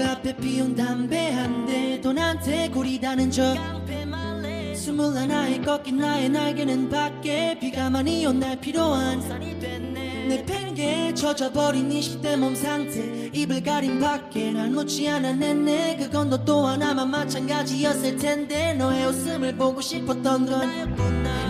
앞에 피운 담배 한 대 돈한테 구리다는 적 스물하나에 꺾인 나의 날개는 밖에 비가 많이 온 날 필요한 내 팽개에 젖어버린 20대 몸 상태. 입을 가린 밖에 날 묻지 않아 냈네 그건 너 또한 아마 마찬가지였을 텐데. 너의 웃음을 보고 싶었던 건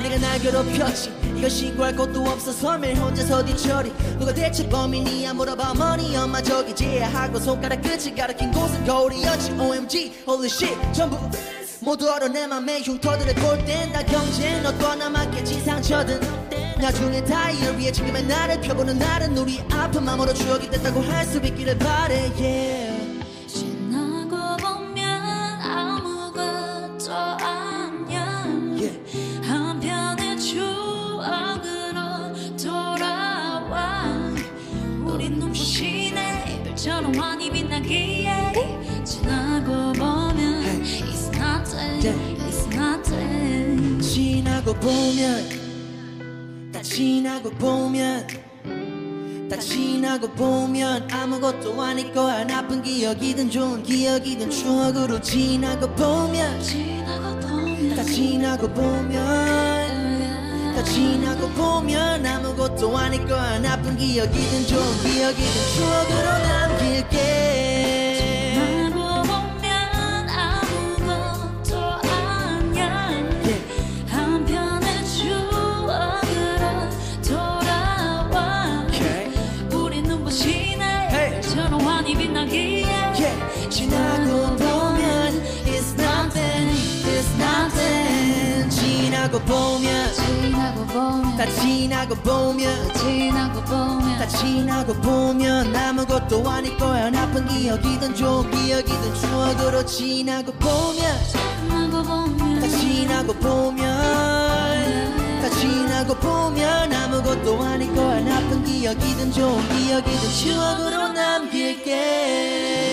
내가 날 괴롭혔지. 이걸 신고할 것도 없어서 매일 혼자서 뒤처리. 누가 대체 범인이야 물어봐. 머니 엄마 저기 지 하고 손가락 끝을 가리킨 곳은 거울이었지. OMG holy shit. 전부 모두 얼어 내 맘의 흉터들을 볼 땐 다 경쟁. 너 떠나맞겠지 상처든 나중에 다이어리에 지금의 나를 펴보는 날은 우리 아픈 마음으로 추억이 됐다고 할 수 있기를 바래 yeah. 지나고 보면 아무것도 아니야. Yeah. 한편의 추억으로 돌아와. 우린 눈부시네 별처럼 환히 빛나기에 지나고 보면 It's nothing It's nothing 지나고 보면 다 지나고 보면 다 지나고 보면 아무것도 아닐 거야. 나쁜 기억이든 좋은 기억이든 추억으로 지나고 보면 다 지나고 보면 다 지나고 보면 아무것도 아닐 거야. 나쁜 기억이든 좋은 기억이든 추억으로 빛나기에 Yeah. 지나고 보면 It's nothing It's nothing 지나고 보면 지나고 보면 다 지나고 보면 지나고 보면 다 지나고 보면 아무것도 아닐 거야 나쁜 기억이든 좋은 기억이든 추억으로 지나고 보면 지나고 보면 다 지나고 보면 다 지나고 보면 아무것도 아닐 거야 기억이든 좋은 기억이든 추억으로 남길게